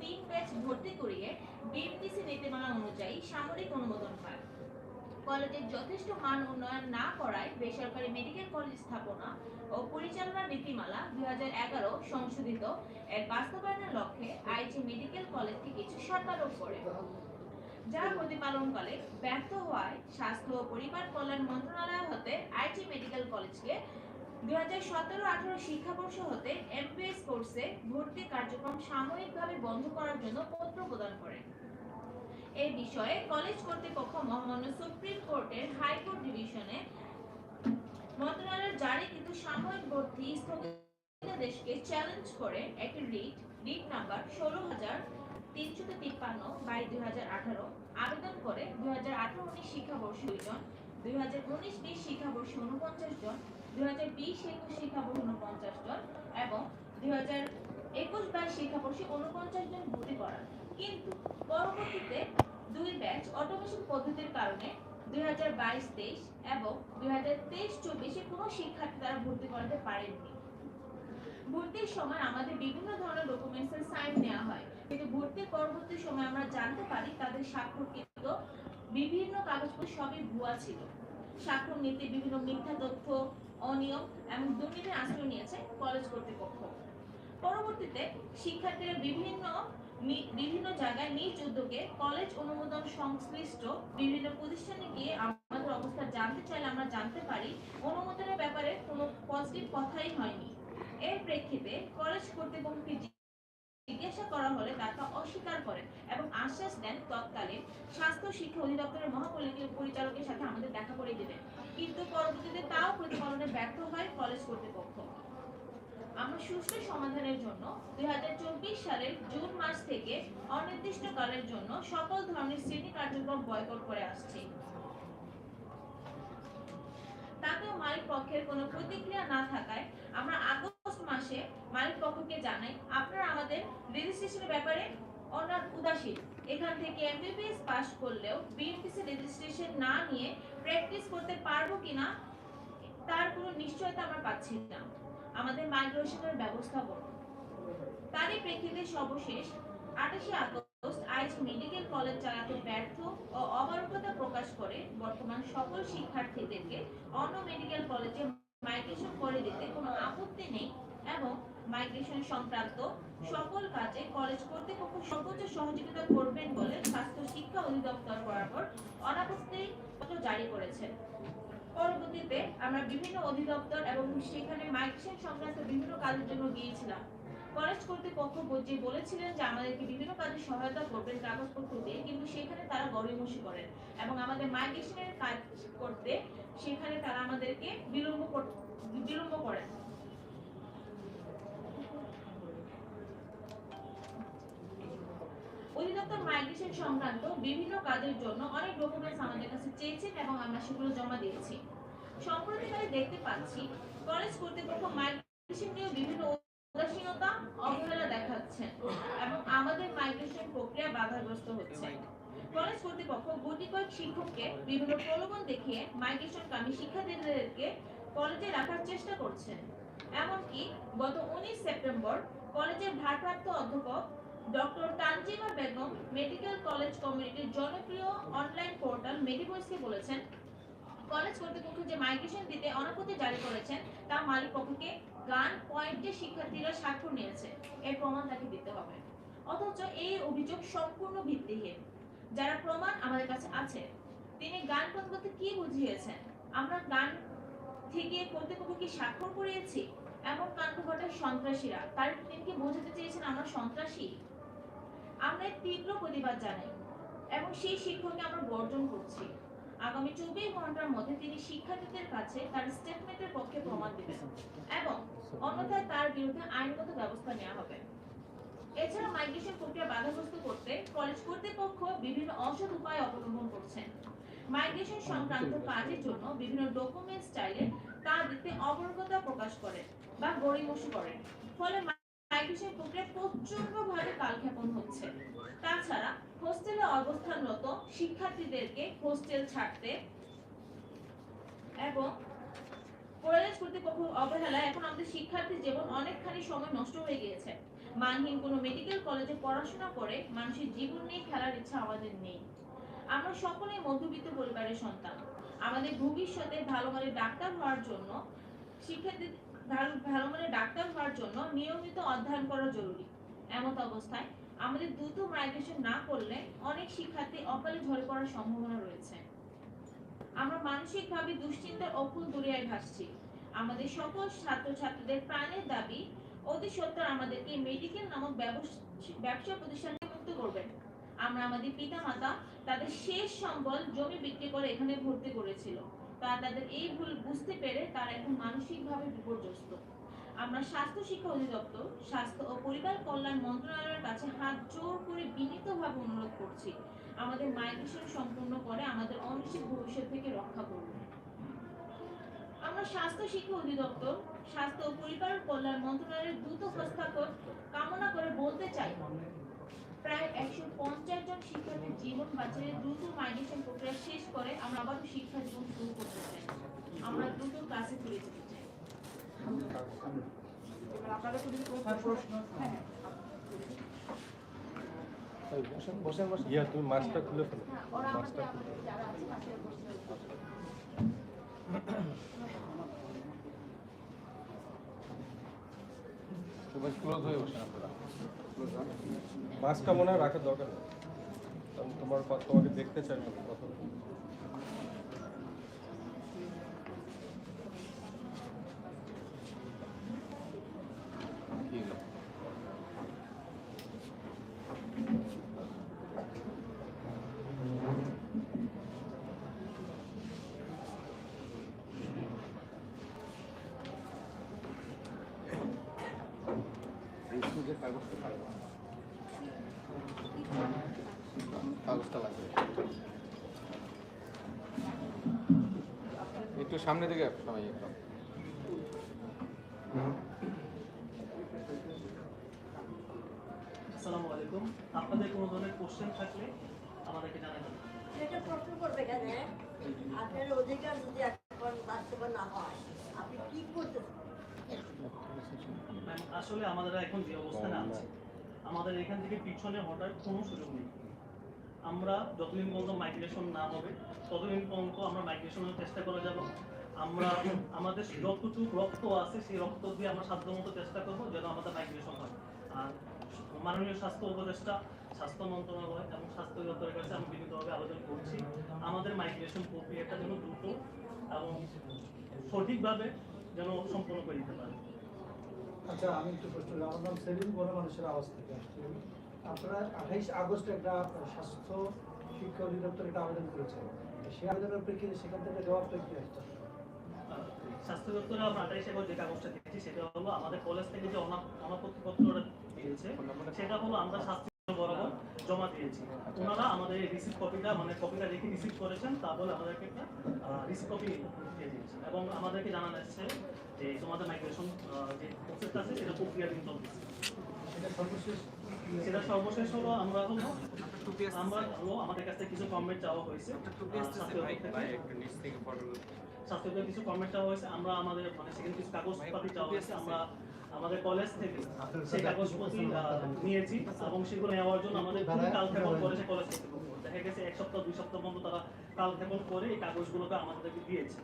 তিন ব্যাচ ভর্তি করিয়ে বিএমটিসি নীতিমালা অনুযায়ী সামরিক অনুমোদন পায়। কলেজের যথেষ্ট মান উন্নয়ন না করায় বেসরকারি মেডিকেল কলেজ স্থাপনা ও পরিচালনা নীতিমালা দুই সংশোধিত এর বাস্তবায়নের লক্ষ্যে আইজি মেডিকেল কলেজকে কিছু শর্তারোপ করে। যা প্রতিপালনকালে ব্যর্থ হওয়ায় স্বাস্থ্য ও পরিবার কল্যাণ মন্ত্রণালয় হতে আইটি মেডিকেল কলেজকে দুই হাজার সতেরো আঠারো শিক্ষাবর্ষ হতে এমপিএস কোর্সে ভর্তি কার্যক্রম সাময়িকভাবে বন্ধ করার জন্য পত্র প্রদান করে। এই বিষয়ে কলেজ কর্তৃপক্ষ মহামান্য সুপ্রিম কোর্টের হাইকোর্ট ডিভিশনে মন্ত্রণালয়ের জারি কিন্তু সাময়িক ভর্তি স্থগিতাদেশকে চ্যালেঞ্জ করে একটি রিট রিট নাম্বার ষোলো হাজার তিনশো তিপ্পান্ন বাই দুই হাজার আঠারো আবেদন করে দুই হাজার আঠারো উনিশ শিক্ষাবর্ষে দুইজন দুই হাজার উনিশ বিশ শিক্ষাবর্ষে উনপঞ্চাশ জন ভর্তির সময় আমাদের বিভিন্ন ধরনের ডকুমেন্টসের সাইন নেওয়া হয়। কিন্তু ভর্তির পরবর্তী সময় আমরা জানতে পারি তাদের স্বাক্ষরকৃত বিভিন্ন কাগজপত্র সবই ভুয়া ছিল। স্বাক্ষর নিতে, বিভিন্ন মিথ্যা তথ্য অনিয়ম এবং দুর্নীতির আশ্রয় নিয়েছে কলেজ কর্তৃপক্ষ। পরবর্তীতে শিক্ষার্থীরা বিভিন্ন বিভিন্ন জায়গায় নিজ উদ্যোগে কলেজ অনুমোদন সংশ্লিষ্ট বিভিন্ন প্রতিষ্ঠানে গিয়ে আমাদের অবস্থা জানতে চাইলে আমরা জানতে পারি, অনুমোদনের ব্যাপারে কোনো পজিটিভ কথাই হয়নি। এর প্রেক্ষিতে কলেজ কর্তৃপক্ষকে জিজ্ঞাসা করা হলে তারা অস্বীকার করেন এবং আশ্বাস দেন তৎকালীন স্বাস্থ্য শিক্ষা অধিদপ্তরের মহাপরিচালক পরিচালকের সাথে আমাদের দেখা করে দেবেন কিন্তু পরবর্তীতে তাও প্রতিপালনে ব্যর্থ হয় কলেজ কর্তৃপক্ষ। আমরা সুষ্ঠু সমাধানের জন্য দুই চব্বিশ সালের জুন মাস থেকে অনির্দিষ্টকালের জন্য সকল ধরনের শ্রেণি কার্যক্রম বয়কট করে আসছি। তাতেও মালিক পক্ষের কোনো প্রতিক্রিয়া না থাকায় আমরা আগস্ট মাসে মালিক পক্ষকে জানাই, আপনারা আমাদের রেজিস্ট্রেশনের ব্যাপারে অনার উদাসীন। এখান থেকে এমবিবিএস পাস করলেও বিএনপিসি রেজিস্ট্রেশন না নিয়ে প্র্যাকটিস করতে পারব কিনা, তার কোনো নিশ্চয়তা আমরা পাচ্ছি না। আমাদের মাইগ্রেশনের ব্যবস্থা করুন। তারই প্রেক্ষিতে সর্বশেষ আঠাশে আগস্ট আইজ মেডিকেল কলেজ চালাতে ব্যর্থ ও অবারকতা প্রকাশ করে বর্তমান সকল শিক্ষার্থীদেরকে অন্য মেডিকেল কলেজে মাইগ্রেশন করে দিতে কোনো আপত্তি নেই এবং মাইগ্রেশন সংক্রান্ত সকল কাজে কলেজ কর্তৃপক্ষ সর্বোচ্চ সহযোগিতা করবেন বলে স্বাস্থ্য শিক্ষা অধিদপ্তর বরাবর অনাপত্তি জারি করেছে। পরবর্তীতে আমরা বিভিন্ন অধিদপ্তর এবং সেখানে মাইগ্রেশন সংক্রান্ত বিভিন্ন কাজের জন্য গিয়েছিলাম। কলেজ কর্তৃপক্ষ যে বলেছিলেন যে আমাদেরকে বিভিন্ন কাজে সহায়তা করবেন, কাগজপত্র দিয়ে, কিন্তু সেখানে তারা গড়িমসি করেন এবং আমাদের মাইগ্রেশনের কাজ করতে সেখানে তারা আমাদেরকে বিলম্ব বিলম্ব করেন। অধিদপ্তর মাইগ্রেশন সংক্রান্ত বিভিন্ন কাজের জন্য অনেক ডকুমেন্টস আমাদের কাছে চেয়েছেন এবং আমরা সেগুলো জমা দিয়েছি। সম্প্রতিকালে দেখতে পাচ্ছি কলেজ কর্তৃপক্ষ মাইগ্রেশন নিয়ে বিভিন্ন উদাসীনতা অবহেলা দেখাচ্ছে এবং আমাদের মাইগ্রেশন প্রক্রিয়া বাধাগ্রস্ত হচ্ছে। কলেজ কর্তৃপক্ষ গুটি কয়েক শিক্ষককে বিভিন্ন প্রলোভন দেখিয়ে মাইগ্রেশনকামী শিক্ষার্থীদেরকে কলেজে রাখার চেষ্টা করছেন। এমনকি গত উনিশ সেপ্টেম্বর কলেজের ভারপ্রাপ্ত অধ্যাপক doctor Tanzima Begum medical college কমিউনিটির জনপ্রিয় অনলাইন পোর্টাল মেডিভয়েসকে বলেছেন, কলেজ কর্তৃপক্ষ যে মাইগ্রেশন দিতে অনাপত্তি জারি করেছেন, তা মালিক পক্ষকে গান পয়েন্টে শিক্ষার্থীরা স্বাক্ষর নিয়েছে। এর প্রমাণ তাকে দিতে হবে। অথচ এই অভিযোগ সম্পূর্ণ ভিত্তিহীন। যারা প্রমাণ আমাদের কাছে আছে, তিনি গান বলতে কি বুঝিয়েছেন? আমরা গান থেকে কর্তৃপক্ষকে স্বাক্ষর করিয়েছি? এমন কাণ্ড ঘটায় সন্ত্রাসীরা। তার তিনি কি বোঝাতে চেয়েছেন আমরা সন্ত্রাসী? আমরা তীব্র প্রতিবাদ জানাই এবং সেই শিক্ষককে আমরা বর্জন করছি। আগামী চব্বিশ ঘণ্টার মধ্যে তিনি শিক্ষার্থীদের কাছে তার স্টেটমেন্টের পক্ষে প্রমাণ দিবেন এবং অন্যথায় তার বিরুদ্ধে আইনগত ব্যবস্থা নেওয়া হবে। এছাড়া মাইগ্রেশন প্রক্রিয়া বাধাগ্রস্ত করতে কলেজ কর্তৃপক্ষ বিভিন্ন অসৎ উপায় অবলম্বন করছেন। মাইগ্রেশন সংক্রান্ত কাজের জন্য বিভিন্ন ডকুমেন্টস চাইলে তা দিতে অবরগতা প্রকাশ করে বা গড়িমসি করেন। ফলে মাইগ্রেশন প্রক্রিয়া প্রচন্ডভাবে কালক্ষেপণ হচ্ছে। তাছাড়া হোস্টেলে অবস্থানরত শিক্ষার্থীদেরকে হোস্টেল ছাড়তে এবং কলেজ কর্তৃপক্ষ অবহেলায় এখন আমাদের শিক্ষার্থী জীবন অনেকখানি সময় নষ্ট হয়ে গিয়েছে। মানহীন কোনো মেডিকেল কলেজে পড়াশোনা করে মানুষের জীবন নিয়ে খেলার ইচ্ছা আমাদের নেই। আমরা সকলেই মধ্যবিত্ত পরিবারের সন্তান। আমাদের ভবিষ্যতে ভালো মানের ডাক্তার হওয়ার জন্য শিক্ষার্থী ভালো ভালো মানের ডাক্তার হওয়ার জন্য নিয়মিত অধ্যয়ন করা জরুরি। এমত অবস্থায় আমাদের দ্রুত মাইগ্রেশন না করলে অনেক শিক্ষার্থী অকালে ঝরে পড়ার সম্ভাবনা রয়েছে। আমরা মানসিকভাবে দুশ্চিন্তার অকুল দরিয়ায় ভাসছি। আমাদের সকল ছাত্রছাত্রীদের প্রাণের দাবি, অতি সত্তর আমাদেরকে মেডিকেল নামক ব্যবস- ব্যবসা প্রতিষ্ঠান থেকে মুক্ত করবেন। আমরা আমাদের পিতামাতা তাদের শেষ সম্বল জমি বিক্রি করে এখানে ভর্তি করেছিল। তারা তাদের এই ভুল বুঝতে পেরে তারা এখন মানসিকভাবে বিপর্যস্ত। আমরা স্বাস্থ্য শিক্ষা অধিদপ্তর, স্বাস্থ্য ও পরিবার কল্যাণ মন্ত্রণালয়ের কাছে হাত জোর করে বিনীতভাবে অনুরোধ করছি। আমাদের মাইগ্রেশন সম্পূর্ণ করে আমাদের অনিশ্চিত ভবিষ্যৎ থেকে রক্ষা করুন। আমরা স্বাস্থ্য শিক্ষা অধিদপ্তর, স্বাস্থ্য ও পরিবার কল্যাণ মন্ত্রণালয়ের দ্রুত হস্তক্ষেপ কামনা করে বলতে চাই। প্রায় একশো পঞ্চাশ জন শিক্ষার্থীর জীবন বাঁচিয়ে দ্রুত মাইগ্রেশন প্রক্রিয়া শেষ করে আমরা আবারও শিক্ষা জীবন শুরু করতে চাই। আমরা দ্রুত ক্লাসে ফিরে যেতে চাই। আপনাদের যদি কোনো হ্যাঁ, প্রশ্ন। হ্যাঁ। হ্যাঁ বসেন বসেন বসেন। ইয়া তুমি মাছটা খুলে ফেলো। হ্যাঁ, আমাদের যারা আছে পাশে বসে বসে। ক্লোজ হয়ে বসে আপনারা। মাছটা মনে হয় রাখার দরকার নেই। তোমার তোমাকে দেখতে চাই না কথা একটু সামনে দিকে সবাই একটু আসসালামু আলাইকুম। আপনাদের কোনো ধরনের কোশ্চেন থাকলে আমাদেরকে জানাবেন। সেটা প্রশ্ন অধিকার যদি না হয়, আপনি ম্যাম আসলে আমাদের এখন যে অবস্থানে আছে আমাদের এখান থেকে পিছনে হঠাৎ কোনো সুযোগ নেই। আমরা যতদিন পর্যন্ত মাইগ্রেশন না হবে ততদিন পর্যন্ত আমরা মাইগ্রেশনের চেষ্টা করে যাব। আমরা আমাদের যতটুকু রক্ত আছে সেই রক্ত দিয়ে আমরা সাধ্যমতো চেষ্টা করব যেন আমাদের মাইগ্রেশন হয়। আর মাননীয় স্বাস্থ্য উপদেষ্টা স্বাস্থ্য মন্ত্রণালয় এবং স্বাস্থ্য দপ্তরের কাছে আমি বিনীতভাবে আবেদন করছি আমাদের মাইগ্রেশন প্রক্রিয়াটা যেন দ্রুত এবং সঠিকভাবে যেন সম্পন্ন করে দিতে পারে। আচ্ছা আমি একটু প্রশ্ন আমার নাম সেলিম গণ মানুষের আওয়াজ থেকে আসছি। আপনারা আঠাইশ আগস্ট একটা স্বাস্থ্য শিক্ষা অধিদপ্তর একটা আবেদন করেছেন। সেই আবেদনের প্রেক্ষিতে সেখান থেকে জবাবটা কি আসছে স্বাস্থ্য দপ্তরে আমরা আঠাইশ এবার যে কাগজটা দিয়েছি সেটা হলো আমাদের কলেজ থেকে যে অনা- অনাপত্তিপত্রটা দিয়েছে, সেটা হলো আমরা স্বাস্থ্য বরাবর জমা দিয়েছি। ওনারা আমাদের রিসিভ কপিটা মানে কপিটা রেখে রিসিভ করেছেন তারপরে আমাদেরকে একটা রিসিভ কপি দিয়ে দিয়েছে। এবং আমাদেরকে জানানো যাচ্ছে যে তোমাদের মাইগ্রেশন যে প্রসেসটা আছে সেটা প্রক্রিয়াধীন চলতেছে সেটা সর্বশেষ হলো আমরা হলো আমরা হলো আমাদের কাছ কিছু কমেন্ট চাওয়া হয়েছে। স্বাস্থ্য দপ্তর থেকে। স্বাস্থ্যদের কিছু কমেন্ট চাওয়া হয়েছে আমরা আমাদের মানে সেখানে কিছু কাগজপাতি চাওয়া হয়েছে আমরা আমাদের কলেজ থেকে সেই কাগজপত্র নিয়েছি এবং সেগুলো নেওয়ার জন্য আমাদের খুবই কাল ক্ষেপণ করেছে কলেজ কর্তৃপক্ষ দেখা গেছে এক সপ্তাহ দুই সপ্তাহ পর্যন্ত তারা কাল ক্ষেপণ করে এই কাগজগুলোকে আমাদেরকে দিয়েছে।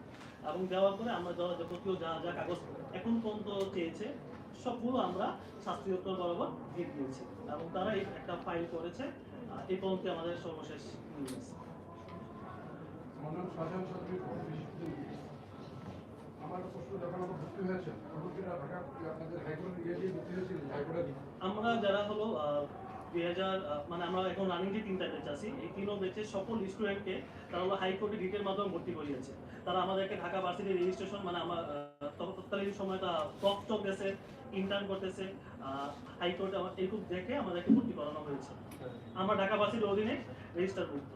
এবং দেওয়ার পরে আমরা যারা যাবতীয় যা যা কাগজ এখন পর্যন্ত চেয়েছে সবগুলো আমরা স্বাস্থ্য দপ্তর বরাবর দিয়ে দিয়েছি। এবং তারা একটা ফাইল করেছে এই পর্যন্ত আমাদের সর্বশেষ নিউজ। আমার যারা হলো দুই হাজার মানে আমরা এখন রানিং যে তিনটা ব্যাচ আছি এই তিনও ব্যাচের সকল স্টুডেন্টকে তারা হলো হাইকোর্টে রিটের মাধ্যমে ভর্তি করিয়েছে। তারা আমাদেরকে ঢাকা ভার্সিটি রেজিস্ট্রেশন মানে আমার তৎকালীন সময়টা টক টক গেছে ইন্টার্ন করতেছে হাইকোর্টে এইরকম দেখে আমাদেরকে ভর্তি করানো হয়েছে। আমরা ঢাকা ভার্সিটির অধীনে রেজিস্টার ভুক্ত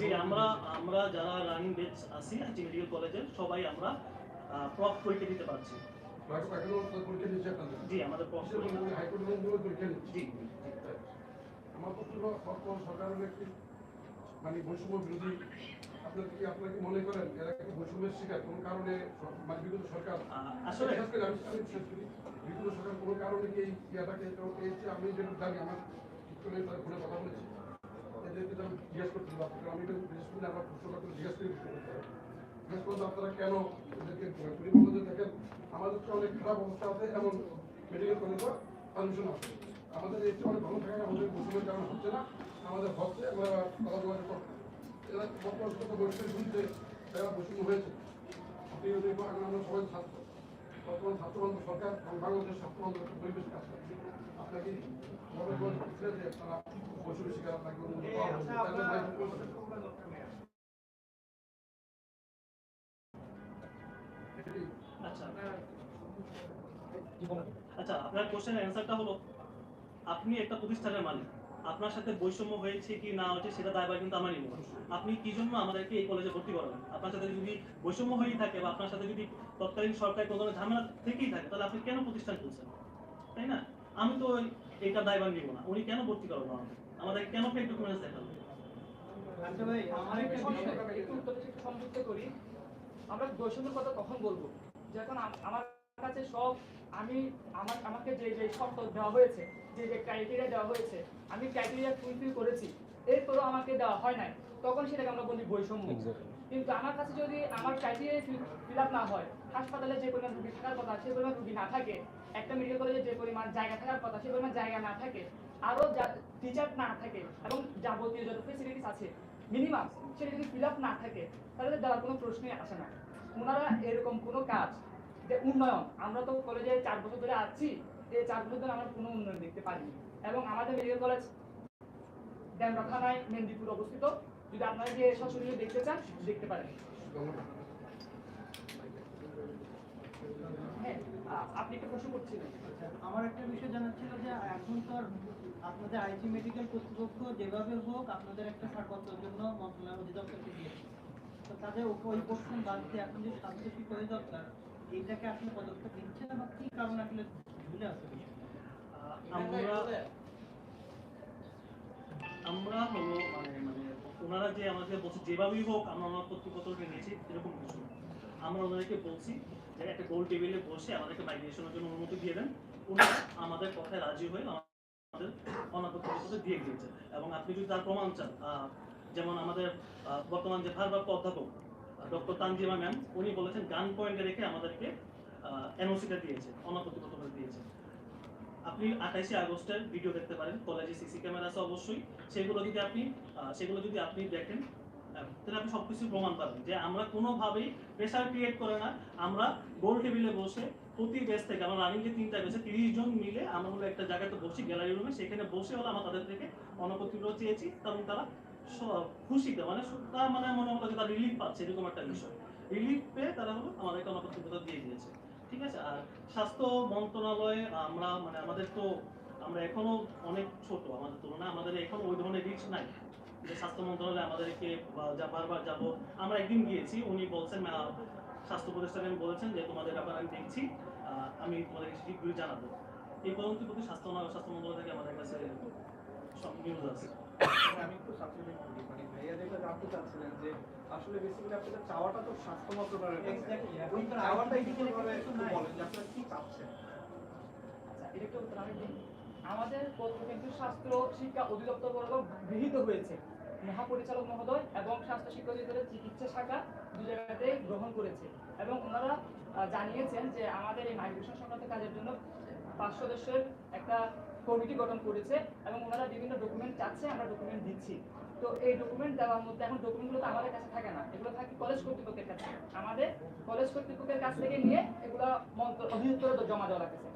জি আমরা আমরা যারা রানিং ব্যাচ আছি আইটি মেডিকেল কলেজের সবাই আমরা প্রপ পরীক্ষা দিতে পারছি। জি আমাদের প্রপ পরীক্ষা জি আমার বর্তমান সরকারের একটি মানে বৈষম্য বিরোধী আপনার কি আপনারা কি মনে করেন এরা কি বৈষম্যের শিকার? কোনো কারণে মানে বিগত সরকার? আসলে বিশেষ করে আমি আমি বিশেষ করি বিগত সরকার কোনো কারণে কি এই ইয়াটাকে আমি যেটা জানি আমার তার কথা বলেছি। এদেরকে আমি জিজ্ঞেস করতে আমি এটা করে আমার প্রশ্ন জিজ্ঞেস করে? করতে জিজ্ঞেস করতে আপনারা কেন এদেরকে বলল যে দেখেন, আমাদের তো অনেক খারাপ অবস্থা আছে, এমন মেডিকেল কলেজ পারমিশন আছে। আমাদের চেয়ে অনেক ভালো থাকে আমাদের বৈষম্যের কারণ হচ্ছে না, আমাদের হচ্ছে আমরা যোগাযোগ করব এরা বর্তমান বৈষম্য শুনছে তারা বৈষম্য হয়েছে। আমরা সবাই ছাত্র বর্তমান ছাত্রবান্ধব সরকার এবং বাংলাদেশ ছাত্রবান্ধব একটা পরিবেশ কাজ করছে আপনাকে মনে করেন যে আপনারা বৈষম্য শিকার আপনাকে। এটাই আচ্ছা আচ্ছা। আপনার কোশ্চেনের অ্যান্সারটা হলো আপনি একটা প্রতিষ্ঠানের মালিক। আপনার সাথে বৈষম্য হয়েছে কি না হয়েছে সেটা দায়ভার কিন্তু আমার নিব না। আপনি কি জন্য আমাদেরকে এই কলেজে ভর্তি করাবেন? আপনার সাথে যদি বৈষম্য হয়েই থাকে বা আপনার সাথে যদি তৎকালীন সরকারি কোনো ধরনের ঝামেলা থেকেই থাকে, তাহলে আপনি কেন প্রতিষ্ঠান খুলছেন? তাই না? আমি তো এইটা দায়ভার নিব না। উনি কেন ভর্তি করাবো আমাদের আমাদের কেন ফেক ডকুমেন্টস দেখাবেন? আচ্ছা আমার বৈষম্যের কথা কখন বলব? যখন আম- আমার কাছে সব আমি আমার আমাকে যে যে শর্ত দেওয়া হয়েছে যে যে ক্রাইটেরিয়া দেওয়া হয়েছে আমি ক্রাইটেরিয়া ফুলফিল করেছি। এরপরও আমাকে দেওয়া হয় নাই। তখন সেটাকে আমরা বলি বৈষম্য। কিন্তু আমার কাছে যদি আমার ক্রাইটেরিয়া ফিল আপ না হয় হাসপাতালে যে পরিমাণ রুগী থাকার কথা সে পরিমাণ রুগী না থাকে একটা মেডিকেল কলেজে যে পরিমাণ জায়গা থাকার কথা সে পরিমাণ জায়গা না থাকে আরও টিচার না থাকে এবং যাবতীয় যত ফেসিলিটিস আছে মিনিমাম সেটা যদি ফিল আপ না থাকে তাহলে দেওয়ার কোনো প্রশ্নই আসে না। ওনারা এরকম কোনো কাজ যে উন্নয়ন, আমরা তো কলেজে চার বছর ধরে আছি এই চার বছর ধরে আমরা কোনো উন্নয়ন দেখতে পারিনি এবং আমাদের মেডিকেল কলেজ ড্যামরা থানায় মেদিনীপুর অবস্থিত, যদি আপনারা যে সশরীরে দেখতে চান, দেখতে পারেন। হ্যাঁ আপনি আমার একটা বিষয় জানার ছিল যে, এখন তো আপনাদের আইজি মেডিকেল কর্তৃপক্ষ যেভাবে হোক আপনাদের একটা জন্য তো তাদের এখন যে স্বাস্থ্যশিক অধিদপ্তর এইটাকে আসলে পদক্ষেপ নিচ্ছে না বা কি কারণে আসলে ঝুলে আছে আমরা আমরা হলো মানে মানে ওনারা যে আমাদের বলছে যেভাবেই হোক আমরা ওনার কর্তৃপক্ষকে নিয়েছি এরকম কিছু আমরা ওনাদেরকে বলছি যে একটা গোল টেবিলে বসে আমাদেরকে মাইগ্রেশনের জন্য অনুমতি দিয়ে দেন। ওনারা আমাদের কথায় রাজি হয়ে আমাদের অনাপত্তি দিয়ে দিয়েছে এবং আপনি যদি তার প্রমাণ চান আহ, যেমন আমাদের আহ, বর্তমান যে ভারপ্রাপ্ত অধ্যাপক ডক্টর তানজিমা ম্যাম, উনি বলেছেন গান পয়েন্টে রেখে আমাদেরকে এনওসিটা দিয়েছে অনাপত্তিগত করে দিয়েছে আপনি আঠাইশে আগস্টের ভিডিও দেখতে পারেন, কলেজে সিসি ক্যামেরা আছে অবশ্যই। সেগুলো যদি আপনি সেগুলো যদি আপনি দেখেন তাহলে আপনি সবকিছু প্রমাণ পাবেন যে আমরা কোনোভাবেই প্রেশার ক্রিয়েট করে না। আমরা গোল টেবিলে বসে প্রতি বেস থেকে, আমরা রানিং যে তিনটা বেসে তিরিশ জন মিলে আমরা হলো একটা জায়গাতে বসি গ্যালারি রুমে সেখানে বসে হলো আমরা তাদের থেকে অনাপত্তিগুলো চেয়েছি, এবং তারা খুশিতে মানে তারা মানে মনে হলো যে তারা রিলিফ পাচ্ছে, এরকম একটা বিষয়। রিলিফ পেয়ে তারা হলো আমাদেরকে অনাপত্তিগুলো দিয়ে দিয়েছে। ঠিক আছে? আর স্বাস্থ্য মন্ত্রণালয়ে আমরা মানে আমাদের তো আমরা এখনও অনেক ছোট, আমাদের তুলনায় আমাদের এখনও ওই ধরনের রিচ নাই। যে স্বাস্থ্য মন্ত্রণালয়ে আমাদেরকে বারবার যাব, আমরা একদিন গিয়েছি, উনি বলছেন স্বাস্থ্য প্রতিষ্ঠানে বলেছেন যে তোমাদের ব্যাপারে আমি দেখছি আমি তোমাদের শীঘ্রই জানাব। এই পর্যন্ত স্বাস্থ্য স্বাস্থ্য মন্ত্রণালয় থেকে আমাদের কাছে সব নিউজ আছে। আমি একটু সাবজেক্টে করি মানে ভাইয়া যেটা জানতে চাচ্ছিলেন যে আসলে বেসিক্যালি আপনাদের চাওয়াটা তো স্বাস্থ্য মন্ত্রণালয়ের কাছে। Exactly, এখন ওই তো চাওয়াটা IT একটু ভাবে কিছু একটু নাই। বলেন যে আপনারা কি চাচ্ছেন? আচ্ছা এটা একটু উত্তর আমি আমাদের কিন্তু স্বাস্থ্য শিক্ষা অধিদপ্তর বরাবর গৃহীত হয়েছে। মহাপরিচালক মহোদয় এবং স্বাস্থ্য শিক্ষা অধিদপ্তরের চিকিৎসা শাখা দু জায়গাতেই গ্রহণ করেছে। এবং ওনারা জানিয়েছেন যে আমাদের এই মাইগ্রেশন সংক্রান্ত কাজের জন্য পাঁচ সদস্যের একটা কমিটি গঠন করেছে এবং ওনারা বিভিন্ন ডকুমেন্ট চাচ্ছে, আমরা ডকুমেন্ট দিচ্ছি। তো এই ডকুমেন্ট দেওয়ার মধ্যে এখন ডকুমেন্টগুলো তো আমাদের কাছে থাকে না। এগুলো থাকে কলেজ কর্তৃপক্ষের কাছে। আমাদের কলেজ কর্তৃপক্ষের কাছ থেকে নিয়ে এগুলো মন্ত্র অধিদপ্তরে জমা দেওয়া লাগতেছে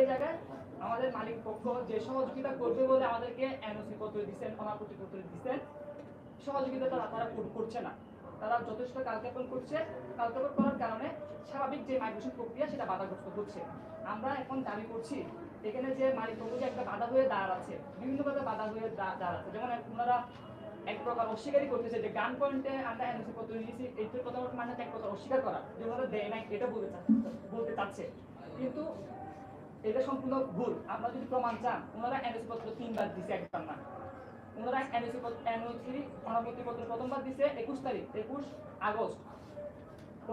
এই জায়গায় আমাদের মালিক পক্ষ যে সহযোগিতা করবে বলে আমাদেরকে এনওসি পত্র দিচ্ছেন অনাপত্তি পত্র দিচ্ছেন, সহযোগিতা তারা তারা কর- করছে না। তারা যথেষ্ট কালক্ষেপণ করছে। কালক্ষেপণ করার কারণে স্বাভাবিক যে মাইগ্রেশন প্রক্রিয়া সেটা বাধাগ্রস্ত হচ্ছে। আমরা এখন দাবি করছি এখানে যে মানে পক্ষ যে একটা বাধা হয়ে দাঁড়াচ্ছে বিভিন্নভাবে বাধা হয়ে দাঁড়াচ্ছে যেমন ওনারা এক প্রকার অস্বীকারই করতেছে যে গান পয়েন্টে আমরা এনওসি পত্র নিয়েছি এইটার কথা মানে এক প্রকার অস্বীকার করা। যে ওনারা দেয় নাই, এটা বলতে বলতে চাচ্ছে। কিন্তু এটা সম্পূর্ণ ভুল। আমরা যদি প্রমাণ চান, ওনারা এনএস পত্র তিনবার দিছে একবার না। ওনারা এনওসি এনওসি অনাপত্তি পত্র প্রথমবার দিছে একুশ তারিখ, একুশ আগস্ট।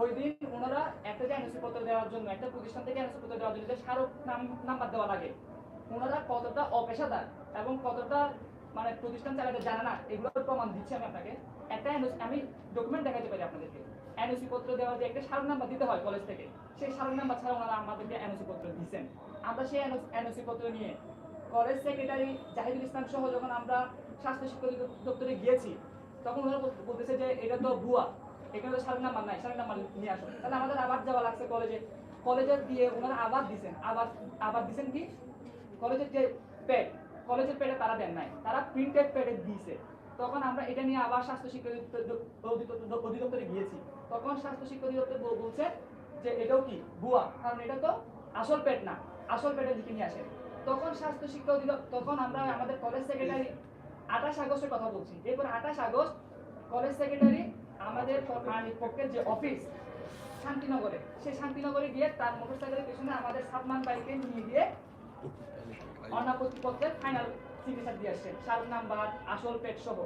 ওই দিন ওনারা একটা এনওসি পত্র দেওয়ার জন্য, একটা প্রতিষ্ঠান থেকে এনওসি পত্র দেওয়ার জন্য স্মারক নাম্বার দেওয়া লাগে, ওনারা কতটা অপেশাদার এবং কতটা মানে প্রতিষ্ঠান চালাতে জানে না, এগুলোর প্রমাণ দিচ্ছি আমি আপনাকে। একটা NOC আমি ডকুমেন্ট দেখাতে পারি আপনাদেরকে। এনওসি পত্র দেওয়ার যে একটা স্মারক নাম্বার দিতে হয় কলেজ থেকে, সেই স্মারক নাম্বার ছাড়া ওনারা আমাদেরকে এনওসি পত্র দিচ্ছেন। আমরা সেই এনওসি পত্র নিয়ে কলেজ সেক্রেটারি জাহিদুল ইসলাম সহ যখন আমরা স্বাস্থ্য শিক্ষা দপ্তরে গিয়েছি, তখন ওনারা বলতেছে যে, এটা তো ভুয়া। এখানে তো স্মারক নাম্বার নাই স্মারক নাম্বার নিয়ে আসুন তাহলে আমাদের আবার যাওয়া লাগছে কলেজে কলেজে দিয়ে ওনারা আবার দিছেন। আবার আবার দিছেন কি? কলেজের যে প্যাড কলেজের প্যাডে তারা দেন নাই। তারা প্রিন্টেড প্যাডে দিয়েছে। তখন আমরা এটা নিয়ে আবার স্বাস্থ্য শিক্ষা অধিদপ্তর- গিয়েছি। তখন স্বাস্থ্য শিক্ষা অধিদপ্তর বল- বলছে যে এটাও কি? ভুয়া। কারণ এটা তো আসল প্যাড না। আসল প্যাডের দিকে নিয়ে আসে। তখন স্বাস্থ্য শিক্ষা অধিদপ্তর, তখন আমরা আমাদের কলেজ সেক্রেটারি আঠাশ আগস্টের কথা বলছি। এরপর আঠাশ আগস্ট কলেজ সেক্রেটারি আমাদের পক্ষের যে অফিস শান্তিনগরে, সেই শান্তিনগরে গিয়ে তার মোটরসাইকেলের পেছনে আমাদের সাতমান বাইকে নিয়ে গিয়ে অনাপত্তি পত্রের ফাইনাল সিগনেচার দিয়ে আসছেন শাহরুখ নাম্বার, আসল পেট সহ।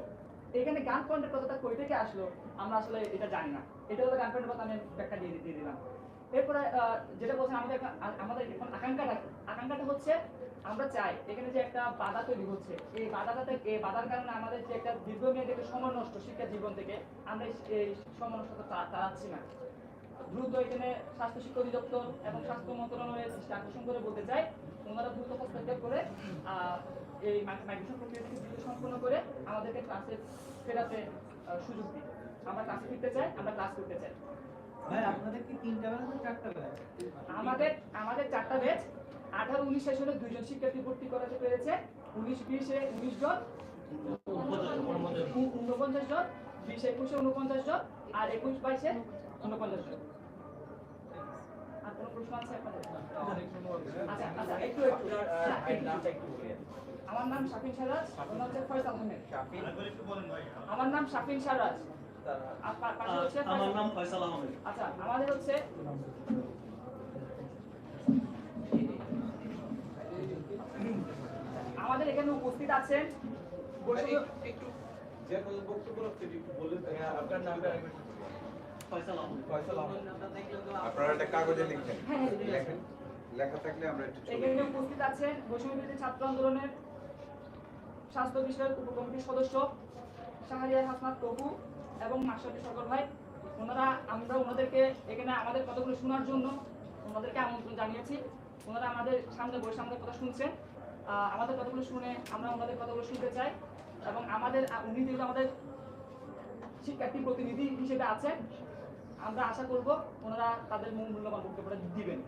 এখানে গান পয়েন্টের কথাটা কই থেকে আসলো, আমরা আসলে এটা জানি না। এটা হলো গান পয়েন্টের কথা আমি ব্যাখ্যা দিয়ে দিয়ে দিলাম। এরপরে যেটা বলছেন, আমাদের আমাদের এখন আকাঙ্ক্ষাটা আকাঙ্ক্ষাটা হচ্ছে আমরা চাই এখানে যে একটা বাধা তৈরি হচ্ছে এই বাধাটাতে এই বাধার কারণে আমাদের যে একটা দীর্ঘমেয়াদী একটা সময় নষ্ট শিক্ষা জীবন থেকে আমরা এই- সময় নষ্টটা তাড়াচ্ছি না। দ্রুত এখানে স্বাস্থ্য শিক্ষা অধিদপ্তর এবং স্বাস্থ্য মন্ত্রণালয়ের আকর্ষণ করে বলতে চাই ওনারা দ্রুত হস্তক্ষেপ করে এই মাইগ্রেশন প্রক্রিয়াটিকে দ্রুত সম্পন্ন করে আমাদেরকে ক্লাসে ফেরাতে সুযোগ দিই আমরা ক্লাসে ফিরতে চাই আমরা ক্লাস করতে চাই। ভাই আপনাদের কি তিনটা বেলা চারটা বেলা? আমাদের আমাদের চারটা ব্যাচ আঠারো উনিশ সেশনে দুইজন শিক্ষার্থী ভর্তি করাতে পেরেছে। উনিশ বিশে উনিশ জন। উনপঞ্চাশ জন। বিশ একুশে উনপঞ্চাশ জন। আর একুশ বাইশে উনপঞ্চাশ জন। আর কোনো প্রশ্ন আছে আচ্ছা আচ্ছা। একটু একটু আমার নাম শাফিন সারাজ ওনার হচ্ছে ফয়সাল আহমেদ আমার নাম শাফিন সারাজ। আমার নাম ফয়সাল আহমেদ আচ্ছা আমাদের হচ্ছে আমাদের এখানে উপস্থিত আছেন। একটু যে বক্তব্য রাখছেন একটু বললেন আপনার নামটা ফয়সাল আহমেদ। ফয়সাল আহমেদ। আপনারা একটা কাগজে লিখবেন। লেখেন। লেখা থাকলে আমরা একটু এখানে উপস্থিত আছেন বৈষম্য ছাত্র আন্দোলনের স্বাস্থ্য বিষয়ক উপকমিটির সদস্য শাহরিয়ার হাসনাত টপু এবং সরকার ভাই। ওনারা আমরা ওনাদেরকে এখানে আমাদের কথাগুলো শোনার জন্য ওনাদেরকে আমন্ত্রণ জানিয়েছি। ওনারা আমাদের সামনে বসে আমাদের কথা শুনছেন। আমাদের কথাগুলো শুনে আমরা ওনাদের কথাগুলো শুনতে চাই এবং আমাদের উনি যেহেতু আমাদের শিক্ষার্থী প্রতিনিধি হিসেবে আছে আমরা আশা করব ওনারা তাদের মূল্যবান বক্তব্যটা দিবেন।